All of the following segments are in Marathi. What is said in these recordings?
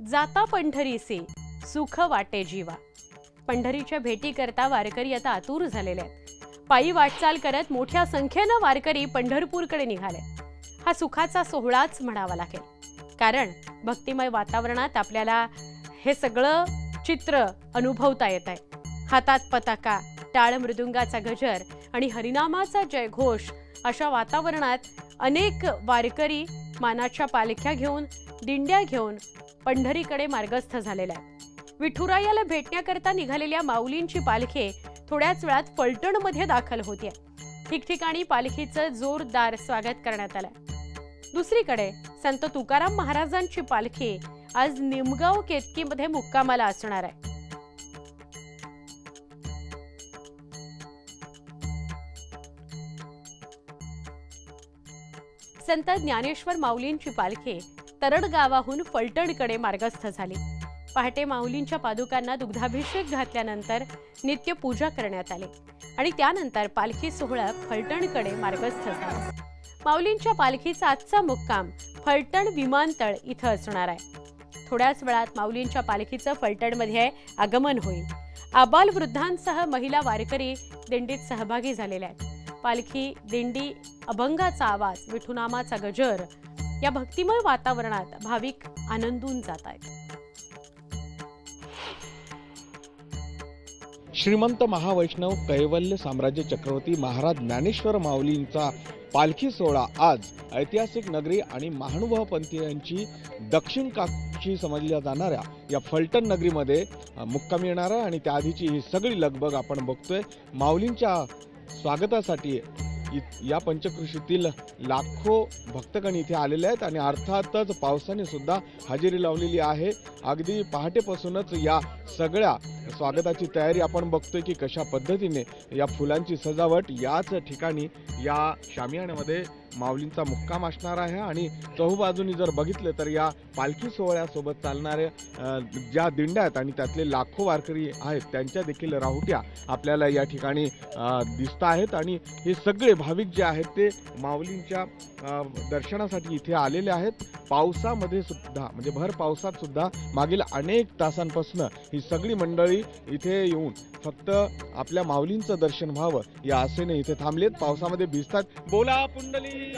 जाता पंढरीसे सुख वाटे जीवा. पंढरीच्या भेटीकरता वारकरी आता आतुर झालेले आहेत. पायी वाटचाल करत मोठ्या संख्येनं वारकरी पंढरपूरकडे निघाले. हा सुखाचा सोहळाच म्हणावा लागेल. कारण भक्तिमय वातावरणात आपल्याला हे सगळं चित्र अनुभवता येत आहे. हातात पताका टाळ मृदुंगाचा गजर आणि हरिनामाचा जयघोष अशा वातावरणात अनेक वारकरी मानाच्या पालख्या घेऊन दिंड्या घेऊन पंढरीकडे मार्गस्थ झालेला आहे. विठुरायाला भेटण्याकरता निघालेल्या माऊलींची पालखी थोड्याच वेळात फलटणमध्ये दाखल होतीये ठिकठिकाणी पालखीचं जोरदार स्वागत करण्यात आलं दुसरीकडे संत तुकाराम महाराजांची पालखी आज निमगाव केतकीमध्ये मुक्कामाला असणार आहे. संत ज्ञानेश्वर माऊलींची पालखी तरड गावाहून फलटणकडे मार्गस्थ झाली. पहाटे माऊलींच्या पादुकांना दुग्धाभिषेक घातल्यानंतर नित्य पूजा करण्यात आली आणि त्यानंतर पालखी सोहळा फलटणकडे मार्गस्थ झाला. माऊलींच्या पालखीचा आजचा मुक्काम फलटण विमानतळ इथं असणार आहे. थोड्याच वेळात माऊलींच्या पालखीचं फलटणमध्ये आगमन होईल. आबाल वृद्धांसह महिला वारकरी दिंडीत सहभागी झालेल्या आहेत. पालखी दिंडी अभंगाचा आवाज विठुनामाचा गजर या भक्तिमय वातावरणात भाविक आनंदून जात आहेत श्रीमंत महावैष्णव कैवल्य साम्राज्य चक्रवर्ती महाराज ज्ञानेश्वर माऊलींचा पालखी सोहळा आज ऐतिहासिक नगरी आणि महानुभाव पंथीयांची दक्षिण काक्षी समजल्या जाणाऱ्या या फलटण नगरीमध्ये मुक्काम मुक्कामी येणार आहे आणि त्याआधीची ही सगळी लगबग आपण बघतोय. माऊलींच्या स्वागतासाठी या पंचकृषीतील लाखो भक्तगण इथे आलेले आहेत आणि अर्थातच पावसाने सुद्धा हजेरी लावलेली आहे. अगदी पहाटेपासूनच या सगळ्या स्वागताची तयारी आपण बघतोय की कशा पद्धतीने या फुलांची सजावट याच ठिकाणी या शामियाण्यामध्ये माऊलींचा मुक्काम असणार आहे. आणि चहूबाजूनी जर बघितलं तर या पालखी सोहळ्यासोबत चालणाऱ्या ज्या दिंड्या आहेत आणि त्यातले लाखो वारकरी आहेत त्यांच्या देखील राहुट्या आपल्याला या ठिकाणी दिसत आहेत. आणि हे सगळे भाविक जे आहेत ते माऊलींच्या दर्शनासाठी इथे आलेले आहेत. पावसामध्ये सुद्धा म्हणजे भर पावसात सुद्धा मागील अनेक तासांपासून ही सगळी मंडळी इथे येऊन फक्त आपल्या माऊलींचं दर्शन व्हावं. या आशेने इथे थांबलेत. पावसामध्ये भिजतात. बोला पुंडली.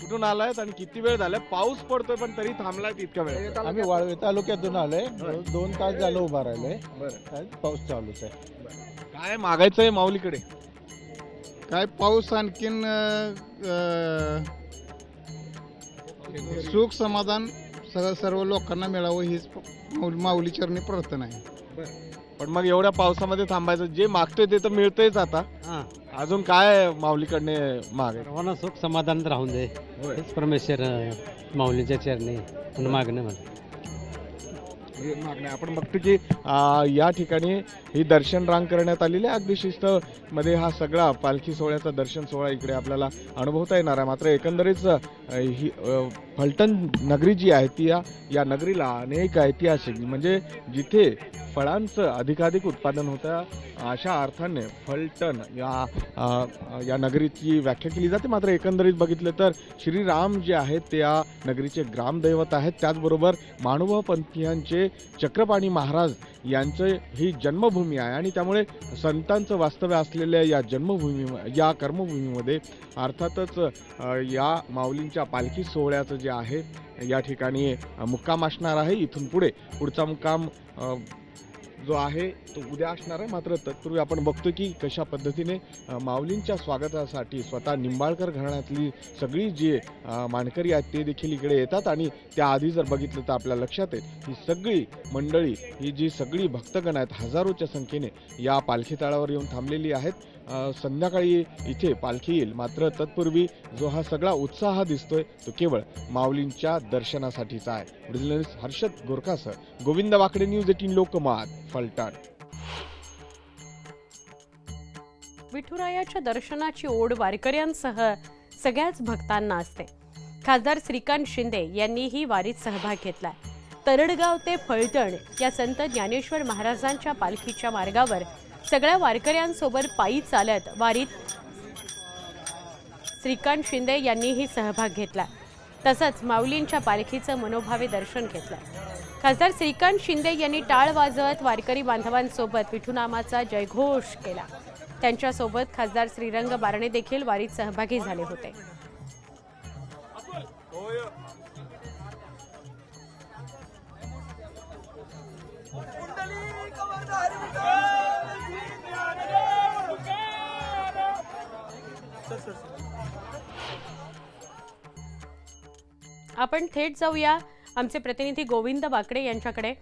कुठून आलायत आणि किती वेळ झालाय पाऊस पडतोय पण तरी थांबलाय इतक्या वेळ. आम्ही वाळवे तालुक्यातून आलोय. दोन तास झालं उभा राहिलोय. पाऊस चालूच आहे. काय मागायचंय माऊलीकडे? काय पाऊस आणखीन अं, अं, सुख समाधान सगळं सर्व लोकांना मिळावं हीच माऊली माऊली चरणी प्रार्थना आहे. पण मग एवढ्या पावसामध्ये थांबायचं जे मागतोय ते तर मिळतंयच आता. हा. अजून काय माऊलीकडने सर्वांना सुख समाधान राहून दे. हेच परमेश्वर अं, माऊलीच्या चरणी म्हणून मागणं मला मागण्या. आपण बघतो की या ठिकाणी ही दर्शन रांग करण्यात आलेली आहे. अगदी शिस्तमध्ये हा सगळा पालखी सोहळ्याचा दर्शन सोहळा इकडे आपल्याला अनुभवता येणार आहे. मात्र एकंदरीत ही फलटण नगरी जी आहे ती या नगरीला अनेक ऐतिहासिक म्हणजे जिथे फळांचं अधिकाधिक उत्पादन होतं अशा अर्थाने फलटण या या नगरीची व्याख्या केली जाते. मात्र एकंदरीत बघितलं तर श्रीराम जे आहेत ते या नगरीचे ग्रामदैवत आहेत. त्याचबरोबर मानुभाव पंथीयांचे चक्रपाणी महाराज यांचं ही जन्मभूमी आहे. आणि त्यामुळे संतांचं वास्तव्य असलेल्या या जन्मभूमी या कर्मभूमीमध्ये अर्थातच या माऊलींच्या पालखी सोहळ्याचं जे आहे या ठिकाणी मुक्काम असणार आहे. इथून पुढे पुढचा मुक्काम जो आहे तो उद्या असणार आहे. मात्र तत्पूर्वी आपण बघतो की कशा पद्धतीने माऊलींच्या स्वागतासाठी स्वतः निंबाळकर घराण्यातली सगळी जी मानकरी आहेत ते देखील इकडे येतात. आणि त्याआधी जर बघितलं तर आपल्या लक्षात येईल ही सगळी मंडळी ही जी सगळी भक्तगण आहेत हजारोच्या संख्येने या पालखी तळावर येऊन थांबलेली आहेत. संध्याकाळी इथे पालखी येईल. मात्र तत्पूर्वी जो हा सगळा उत्साह दिसतोय तो केवळ माऊलींच्या दर्शनासाठीचा आहे. व्हिडिओ जर्नलिस्ट हर्षद गोरखासह गोविंद वाकडे न्यूज एटीन लोकमत फलटण. विठुरायाच्या दर्शनाची ओढ वारकऱ्यांसह सगळ्याच भक्तांना असते. खासदार श्रीकांत शिंदे यांनीही वारीत सहभाग घेतलाय. तरडगाव ते फलटण या संत ज्ञानेश्वर महाराजांच्या पालखीच्या मार्गावर सगळ्या वारकऱ्यांसोबत पायी चालत वारीत श्रीकांत शिंदे यांनीही सहभाग घेतला. तसंच माऊलींच्या पालखीचं मनोभावे दर्शन घेतलं. खासदार श्रीकांत शिंदे यांनी टाळ वाजवत वारकरी बांधवांसोबत विठुनामाचा जयघोष केला. त्यांच्यासोबत खासदार श्रीरंग बारणे देखील वारीत सहभागी झाले होते. आपण थेट जाऊया आमचे प्रतिनिधी गोविंद बाकडे यांच्याकडे.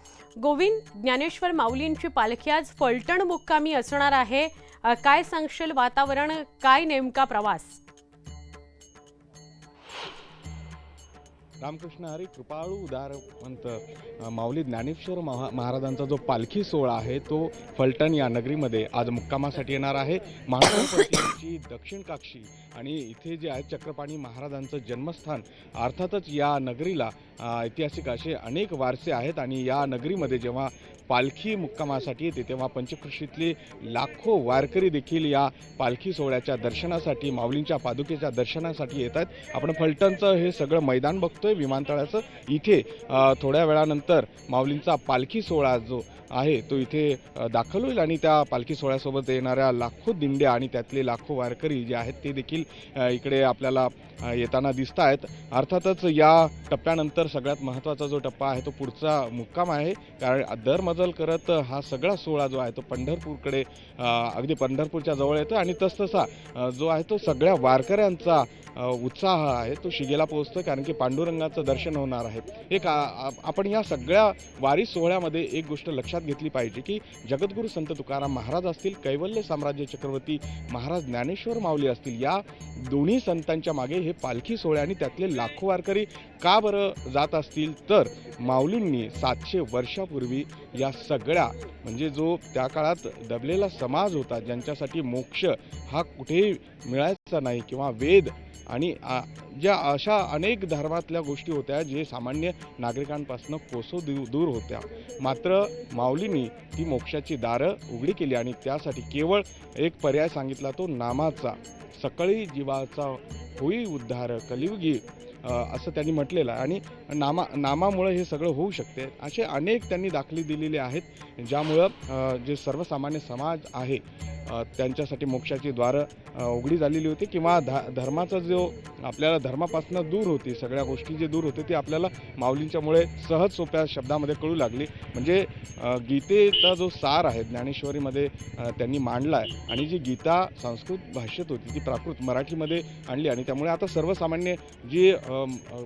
गोविंद ज्ञानेश्वर माऊलींची पालखी आज फलटण मुक्कामी असणार आहे. काय सांगशील वातावरण? काय नेमका प्रवास? रामकृष्ण हरी कृपाळू उदारवंत माऊली ज्ञानेश्वर महा महाराजांचा जो पालखी सोहळा आहे तो फलटण या नगरीमध्ये आज मुक्कामासाठी येणार आहे. महाराजांची दक्षिण काक्षी आणि इथे जे आहे चक्रपाणी महाराजांचं जन्मस्थान अर्थातच या नगरीला ऐतिहासिक असे अनेक वारसे आहेत आणि या नगरीमध्ये जेव्हा पालखी मुक्कामासाठी येते तेव्हा पंचकृषीतले लाखो वारकरी देखील या पालखी सोहळ्याच्या दर्शनासाठी माऊलींच्या पादुकेच्या दर्शनासाठी येत आहेत आपण फलटणचं हे सगळं मैदान बघतोय विमानतळाचं. इथे थोड्या वेळानंतर माऊलींचा पालखी सोहळा जो आहे. तो इथे दाखल होईल आणि त्या पालखी सोहळ्यासोबत येणाऱ्या लाखो दिंड्या आणि त्यातले लाखो वारकरी जे आहेत ते देखील इकडे आपल्याला येताना दिसत आहेत अर्थातच या टप्प्यानंतर सगळ्यात महत्त्वाचा जो टप्पा आहे तो पुढचा मुक्काम आहे. कारण दरमजल करत हा सगळा सोहळा जो आहे तो पंढरपूरकडे अगदी पंढरपूरच्या जवळ येतो आणि तसतसा जो आहे तो सगळ्या वारकऱ्यांचा उत्साह आहे तो शिगेला पोहोचतो कारण की पांडुरंगाचं दर्शन होणार आहे. एक आपण या सगळ्या वारी सोहळ्यामध्ये एक गोष्ट लक्षात घेतली पाहिजे की जगद्गुरू संत तुकाराम महाराज असतील कैवल्य साम्राज्य चक्रवर्ती महाराज ज्ञानेश्वर माऊली असतील या दोन्ही संतांच्या मागे हे पालखी सोहळे आणि त्यातले लाखो वारकरी का बरं जात असतील? तर माऊलींनी सातशे वर्षापूर्वी या सगळ्या म्हणजे जो त्या काळात दबलेला समाज होता ज्यांच्यासाठी मोक्ष हा कुठेही मिळायचा नाही किंवा वेद आणि ज्या अशा अनेक धर्मातल्या गोष्टी होत्या जे सामान्य नागरिकांपासून कोसो दू दूर होत्या. मात्र माऊलींनी ती मोक्षाची दारं उघडी केली आणि त्यासाठी केवळ एक पर्याय सांगितला तो नामाचा. सकाळी जीवाचा होई उद्धार कलियुगी असं त्यांनी म्हटलेलं आहे. आणि नामा नामामुळं हे सगळं होऊ शकते. असे अनेक त्यांनी दाखले दिलेले आहेत ज्यामुळं जे सर्वसामान्य समाज आहे त्यांच्यासाठी मोक्षाची द्वारं उघडी झालेली होती किंवा धा धर्माचा जो आपल्याला धर्मापासून दूर होती सगळ्या गोष्टी जे दूर होते ते आपल्याला माऊलींच्यामुळे सहज सोप्या शब्दामध्ये कळू लागली. म्हणजे गीतेचा जो सार आहे ज्ञानेश्वरीमध्ये त्यांनी मांडला आहे आणि जी गीता संस्कृत भाषेत होती ती प्राकृत मराठीमध्ये आणली. आणि त्यामुळे आता सर्वसामान्य जी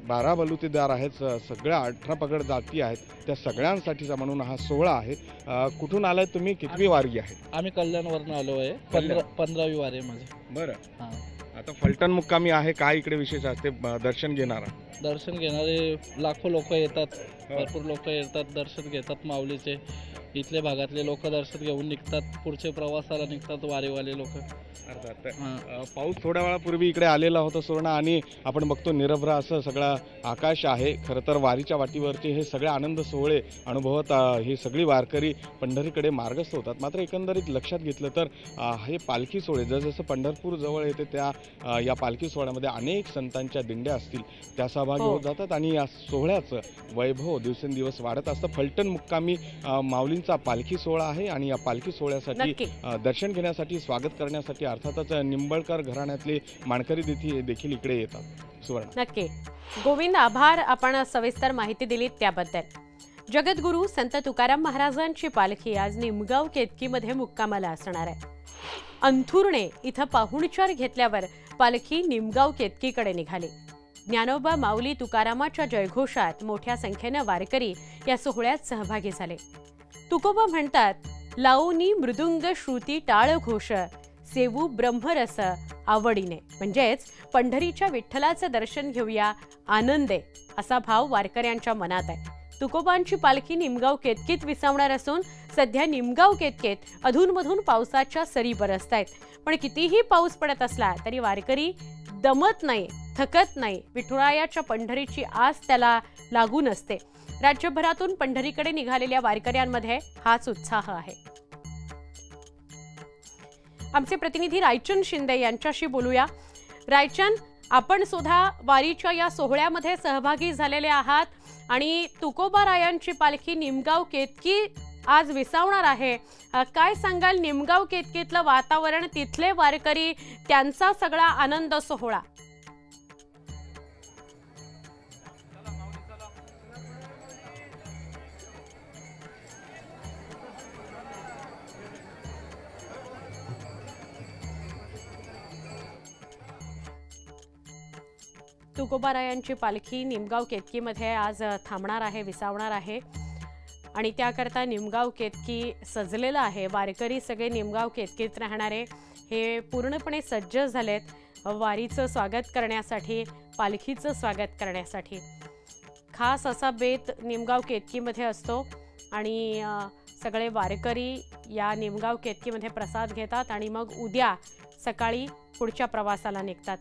बारा बलुतेदार आहेत सगळ्या अठरा पगड जाती आहेत. त्या सगळ्यांसाठीचा म्हणून हा सोहळा आहे. कुठून आलाय तुम्ही? कितवी वारगी आहे? आम्ही कल्याणवरनं आलो आहे. पंधरा पंधरावी वार आहे माझे. बरं. हां. आता फलटण मुक्कामी आहे. काय इकडे विशेष असते? दर्शन घेणारा दर्शन घेणारे लाखो लोक येतात. भरपूर लोक येतात दर्शन घेतात माऊलीचे. इथल्या भागातले लोक दर्शन घेऊन निघतात. पुढचे प्रवासाला निघतात वारेवाले लोक. अर्थात. अ, पाऊस थोड्या वेळापूर्वी इकडे आलेला होता सुवर्ण आणि आपण बघतो निरभ्र असं सगळं आकाश आहे. खरं तर वारीच्या वाटीवरचे हे सगळे आनंद सोहळे अनुभवत अ, ही सगळी वारकरी पंढरीकडे मार्गस्थ होतात. मात्र एकंदरीत लक्षात घेतलं तर अ, हे पालखी सोहळे जसजसं पंढरपूर जवळ येते त्या अ, या पालखी सोहळ्यामध्ये अनेक संतांच्या दिंड्या असतील. त्या सहभागी हो. होत जातात आणि या सोहळ्याचं वैभव दिवसेंदिवस वाढत असतं. फलटण मुक्कामी अ, माऊलींचा पालखी सोहळा आहे आणि या पालखी सोहळ्यासाठी नक्की. अ, दर्शन घेण्यासाठी स्वागत करण्यासाठी अर्थातच निंबळकर घराण्यातले माणकरी देखील देखील इकडे येतात. सुवर्ण. नक्की. गोविंद आभार. आपण सविस्तर माहिती दिली त्याबद्दल. जगद्गुरू संत तुकाराम महाराजांची पालखी आज निमगाव केतकीमध्ये मुक्कामाला असणार आहे. अंथुर्णे इथं पाहुणचार घेतल्यावर पालखी निमगाव केतकीकडे निघाली. ज्ञानोबा माऊली तुकारामाच्या जयघोषात मोठ्या संख्येनं वारकरी या सोहळ्यात सहभागी झाले. तुकोबा म्हणतात लावणी मृदुंग श्रुती टाळ घोष सेवू ब्रह्मरस आवडीने. म्हणजेच पंढरीच्या विठ्ठलाचं दर्शन घेऊया आनंदे असा भाव वारकऱ्यांच्या मनात आहे. तुकोबांची पालखी निमगाव केतकीत विसावणार असून सध्या निमगाव केतकेत अधूनमधून पावसाच्या सरी बरसत आहेत पण कितीही पाऊस पडत असला तरी वारकरी दमत नाही थकत नाही. विठुरायाच्या पंढरीची आस त्याला लागून असते. राज्यभरातून पंढरीकडे निघालेल्या वारकऱ्यांमध्ये हाच उत्साह आहे. आमचे प्रतिनिधी रायचंद शिंदे यांच्याशी बोलूया. रायचंद आपण सुद्धा वारीच्या या सोहळ्यामध्ये सहभागी झालेले आहात आणि तुकोबा रायांची पालखी निमगाव केतकी आज विसावणार आहे. काय सांगाल? निमगाव केतकीतलं वातावरण तिथले वारकरी त्यांचा सगळा आनंद सोहळा. तुकोबारायांची पालखी निमगाव केतकीमध्ये आज थांबणार आहे विसावणार आहे. आणि त्याकरता निमगाव केतकी सजलेलं आहे. वारकरी सगळे निमगाव केतकीत राहणारे हे पूर्णपणे सज्ज झालेत. वारीचं स्वागत करण्यासाठी पालखीचं स्वागत करण्यासाठी. खास असा बेत निमगाव केतकीमध्ये असतो. आणि सगळे वारकरी या निमगाव केतकीमध्ये प्रसाद घेतात आणि मग उद्या सकाळी पुढच्या प्रवासाला निघतात.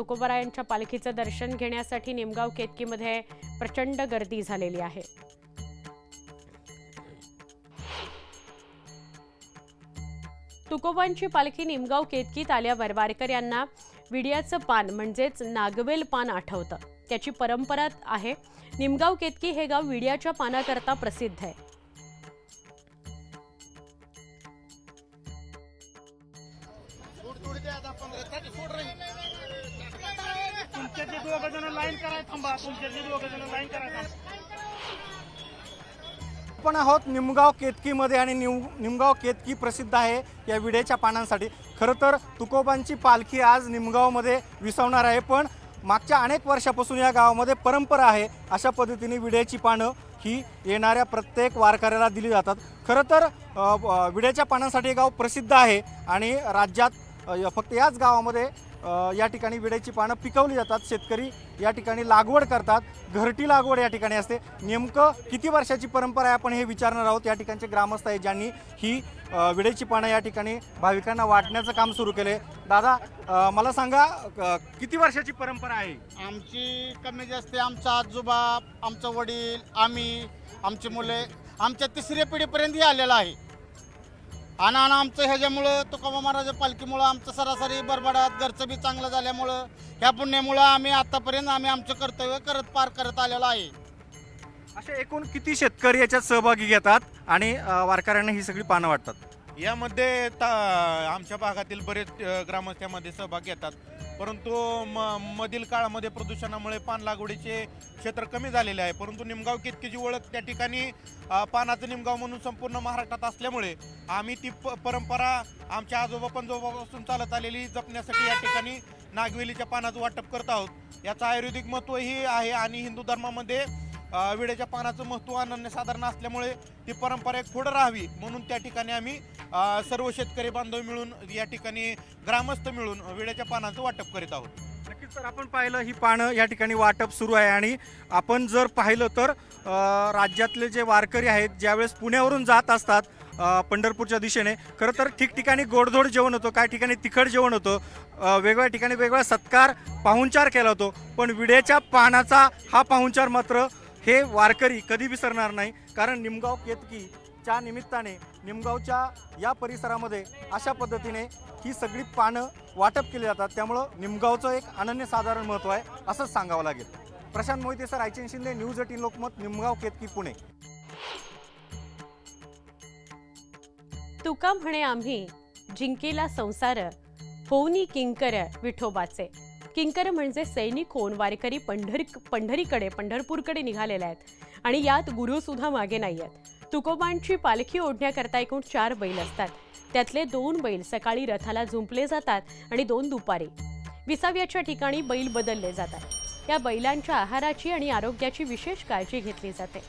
तुकोबरायांच्या पालखीचं दर्शन घेण्यासाठी निमगाव केतकीमध्ये प्रचंड गर्दी झालेली आहे तुकोबांची पालखी निमगाव केतकीत आल्यावर वारकर यांना विड्याचं पान म्हणजेच नागवेल पान आठवतं त्याची परंपरा आहे निमगाव केतकी हे गाव विड्याच्या पानाकरता प्रसिद्ध आहे तुमच्यातले दोघ जण लाईन कराय थांबा तुमच्यातले दोघ जण लाईन कराय थांबा. आपण आहोत निमगाव केतकीमध्ये आणि निम निमगाव केतकी प्रसिद्ध आहे या विड्याच्या पानांसाठी. खरं तर तुकोबांची पालखी आज निमगावमध्ये विसावणार आहे पण मागच्या अनेक वर्षापासून या गावामध्ये परंपरा आहे. अशा पद्धतीने विड्याची पानं ही येणाऱ्या प्रत्येक वारकऱ्याला दिली जातात. खरं तर विड्याच्या पानांसाठी हे गाव प्रसिद्ध आहे आणि राज्यात फक्त याच गावामध्ये या ठिकाणी विड्याची पानं पिकवली जातात. शेतकरी या ठिकाणी लागवड करतात. घरटी लागवड या ठिकाणी असते. नेमकं किती वर्षाची परंपरा आहे आपण हे विचारणार आहोत. या ठिकाणचे ग्रामस्थ आहे ज्यांनी ही विड्याची पानं या ठिकाणी भाविकांना वाटण्याचं काम सुरू केले दादा मला सांगा किती वर्षाची परंपरा आहे? आमची कमी जास्त आमचा आजोबा आमचं वडील आम्ही आमची मुले आमच्या तिसऱ्या पिढीपर्यंतही आलेला आलेलं आहे. आणि आणि आमचं ह्याच्यामुळं तुकोबा महाराज पालखीमुळं आमचं सरासरी बरबडात घरचं बी चांगलं झाल्यामुळं ह्या पुण्यामुळं आम्ही आतापर्यंत आम्ही आमचं कर्तव्य करत पार करत आलेलो आहे. असे एकूण किती शेतकरी याच्यात सहभागी घेतात आणि अ, वारकऱ्यांना ही सगळी पानं वाटतात? यामध्ये ता आमच्या भागातील बरेच अ, ग्रामस्थ यामध्ये सहभाग घेतात. परंतु म मधील काळामध्ये प्रदूषणामुळे पान लागवडीचे क्षेत्र कमी झालेले आहे. परंतु निमगाव केतकीची ओळख त्या ठिकाणी पानाचं निमगाव म्हणून संपूर्ण महाराष्ट्रात असल्यामुळे आम्ही ती प परंपरा आमच्या आजोबा पणजोबापासून चालत आलेली जपण्यासाठी या ठिकाणी नागवेलीच्या पानाचं वाटप करत आहोत. याचं आयुर्वेदिक महत्त्वही आहे आणि हिंदू धर्मामध्ये विड्याच्या पानाचं महत्त्व अनन्यसाधारण असल्यामुळे ती परंपरा एक पुढं राहावी. म्हणून त्या ठिकाणी आम्ही सर्व शेतकरी बांधव मिळून या ठिकाणी ग्रामस्थ मिळून विड्याच्या पानाचं वाटप करीत आहोत. नक्कीच सर आपण पाहिलं ही पानं या ठिकाणी वाटप सुरू आहे आणि आपण जर पाहिलं तर राज्यातले जे वारकरी आहेत ज्यावेळेस पुण्यावरून जात असतात पंढरपूरच्या दिशेने खरं तर ठिकठिकाणी गोडधोड जेवण होतं काही ठिकाणी तिखट जेवण होतं वेगवेगळ्या ठिकाणी वेगवेगळा सत्कार पाहुणचार केला होतो पण विड्याच्या पानाचा हा पाहुणचार मात्र हे वारकरी कधी विसरणार नाही कारण निमगाव केतकीच्या निमित्ताने निमगावच्या या परिसरामध्ये अशा पद्धतीने ही सगळी पानं वाटप केली जातात. त्यामुळं निमगावचं एक अनन्यसाधारण महत्त्व आहे असंच सांगावं लागेल. प्रशांत मोहिते सर रायचन शिंदे न्यूज एटीन लोकमत निमगाव केतकी पुणे. तुका म्हणे आम्ही जिंकेला संसार होऊनी किंकर विठोबाचे. किंकर म्हणजे सैनिक होऊन वारकरी पंढरी पंढरीकडे पंढरपूरकडे निघालेले आहेत. आणि यात गुरुसुद्धा मागे नाही आहेत. तुकोबांची पालखी ओढण्याकरता एकूण चार बैल असतात. त्यातले दोन बैल सकाळी रथाला झुंपले जातात आणि दोन दुपारी विसाव्याच्या ठिकाणी बैल बदलले जातात. या बैलांच्या आहाराची आणि आरोग्याची विशेष काळजी घेतली जाते.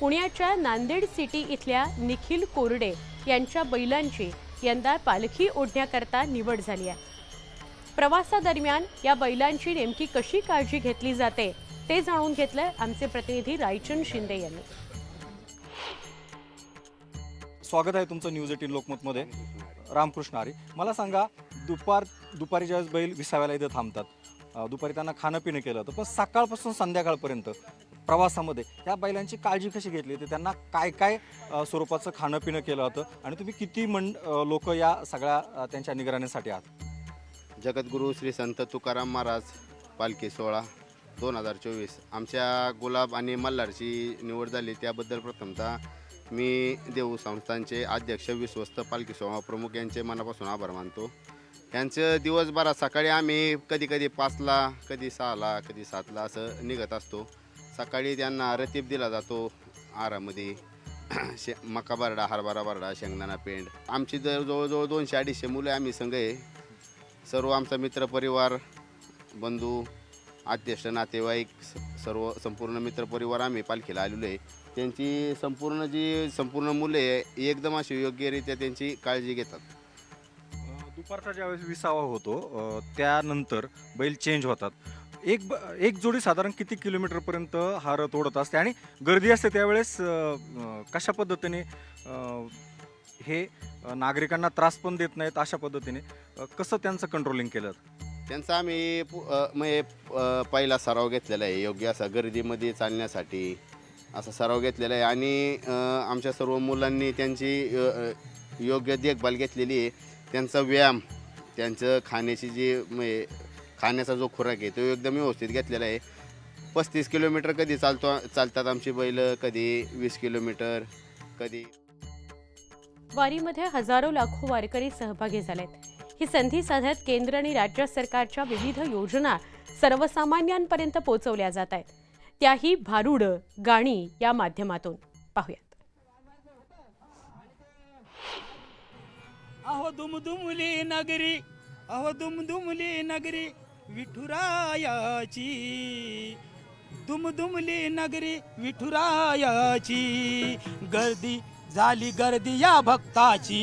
पुण्याच्या नांदेड सिटी इथल्या निखिल कोरडे यांच्या बैलांची यंदा पालखी ओढण्याकरता निवड झाली आहे. प्रवासादरम्यान या बैलांची नेमकी कशी काळजी घेतली जाते ते जाणून घेतलंय आमचे प्रतिनिधी रायचंद शिंदे यांनी. स्वागत आहे तुमचं न्यूज एटीन लोकमतमध्ये. रामकृष्ण आरी मला सांगा दुपार दुपारी ज्यावेळेस बैल विसाव्याला इथं थांबतात दुपारी त्यांना खाणं पिणं केलं होतं पण सकाळपासून संध्याकाळपर्यंत प्रवासामध्ये या बैलांची काळजी कशी घेतली होती त्यांना काय काय स्वरूपाचं खाणं पिणं केलं होतं आणि तुम्ही किती मं लोक या सगळ्या त्यांच्या निगराणीसाठी आहात? जगद्गुरू श्री संत तुकाराम महाराज पालखी सोहळा दोन हजार चोवीस. आमच्या गुलाब आणि मल्हारची निवड झाली त्याबद्दल प्रथमतः मी देऊ संस्थांचे अध्यक्ष विश्वस्त पालखी सोहळा प्रमुख यांचे मनापासून आभार मानतो. यांचं दिवसभरात सकाळी आम्ही कधी कधी पाचला कधी सहाला कधी सातला असं निघत असतो. सकाळी त्यांना रतीब दिला जातो आरामध्ये शे मका बारडा हरभरा बारडा शेंगदाणा पेंड. आमची जर जवळजवळ दोनशे अडीचशे मुलं आम्ही संघ आहे. सर्व आमचा मित्रपरिवार बंधू आद्यष्ट नातेवाईक सर्व संपूर्ण मित्रपरिवार आम्ही पालखीला आलेलो आहे. त्यांची संपूर्ण जी संपूर्ण मुले आहे एकदम अशी योग्यरित्या त्यांची काळजी घेतात. दुपारचा ज्यावेळेस विसावा होतो अ, त्यानंतर बैल चेंज होतात. एक ब- एक जोडी साधारण किती किलोमीटरपर्यंत हा रथ ओढत असते आणि गर्दी असते त्यावेळेस अ, अ, कशा पद्धतीने अ, हे नागरिकांना त्रास पण देत नाहीत अशा पद्धतीने. कसं त्यांचं कंट्रोलिंग केलं? त्यांचा आम्ही पु- अ, म्हणजे अ, पहिला सराव घेतलेला आहे. योग्य असा गर्दीमध्ये चालण्यासाठी असा सराव घेतलेला आहे. आणि अ, आमच्या सर्व मुलांनी त्यांची अ, अ, योग्य देखभाल घेतलेली आहे. त्यांचा व्यायाम त्यांचं खाण्याची जी म्हणजे खाण्याचा जो खुराक आहे तो एकदम व्यवस्थित घेतलेला आहे. पस्तीस किलोमीटर कधी चालतो चालतात आमची बैल? कधी वीस किलोमीटर कधी वारीमध्ये हजारो लाखो वारकरी सहभागी झालेत. ही संधी साधत केंद्र आणि राज्य सरकारच्या विविध योजना सर्वसामान्यांपर्यंत पोहोचवल्या जात आहेत. त्याही भारुड गाणी या माध्यमातून. पाहूयात. अहो दुमदुमली नगरी अहो दुमदुमली नगरी विठुरायाची. दुमदुमली नगरी विठुरायाची. गर्दी झाली गर्दी या भक्ताची.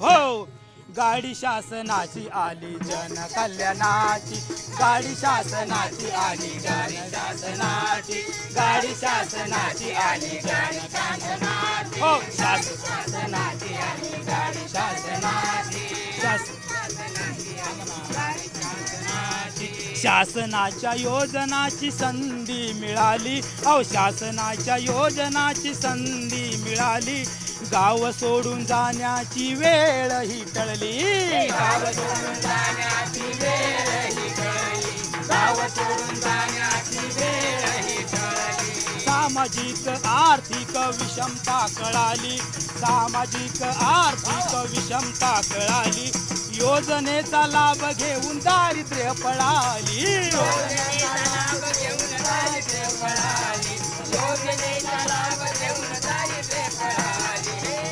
हो. गाडी शासनाची आली जन कल्याणाची. गाडी शासनाची आली जन शासनाची. गाडी शासनाची आली जन शासनाची. हो. शासनाची आली गाडी शासनाची. शासनाच्या योजनाची संधी मिळाली. अहो शासनाच्या योजनाची संधी मिळाली. गाव सोडून जाण्याची वेळ ही टळली. गाव सोडून जाण्याची वेळ ही टळली. गाव सोडून जाण्याची वेळ ही टळली. सामाजिक आर्थिक विषमता कळाली. सामाजिक आर्थिक विषमता कळाली. योजनेचा लाभ घेऊन दारिद्र्य पळाली.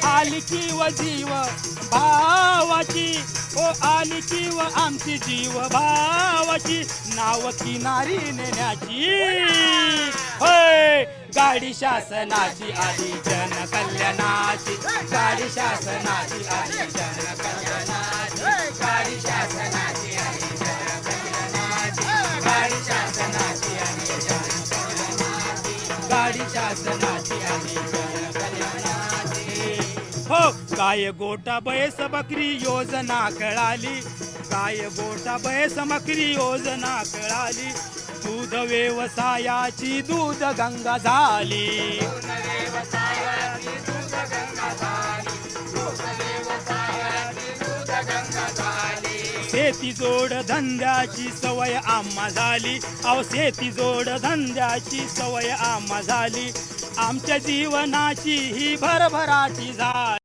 आली की व जीव भावाची. ओ आली की व आमची जीव भावाची. नाव किनारी नेण्याची. होय गाडी शासनाची आली जन कल्याणाची गाडी शासनाची आली जन गाडी शासनाची आहे हो काय गोटा बैस बकरी योजना कळाली? काय गोटा बैस बकरी योजना कळाली? दूध व्यवसायाची दूध गंगा झाली. शेती जोड धंद्याची सवय आम्हा झाली. अहो शेती जोड धंद्याची सवय आम्हा झाली. आमच्या जीवनाची ही भरभराटी झाली.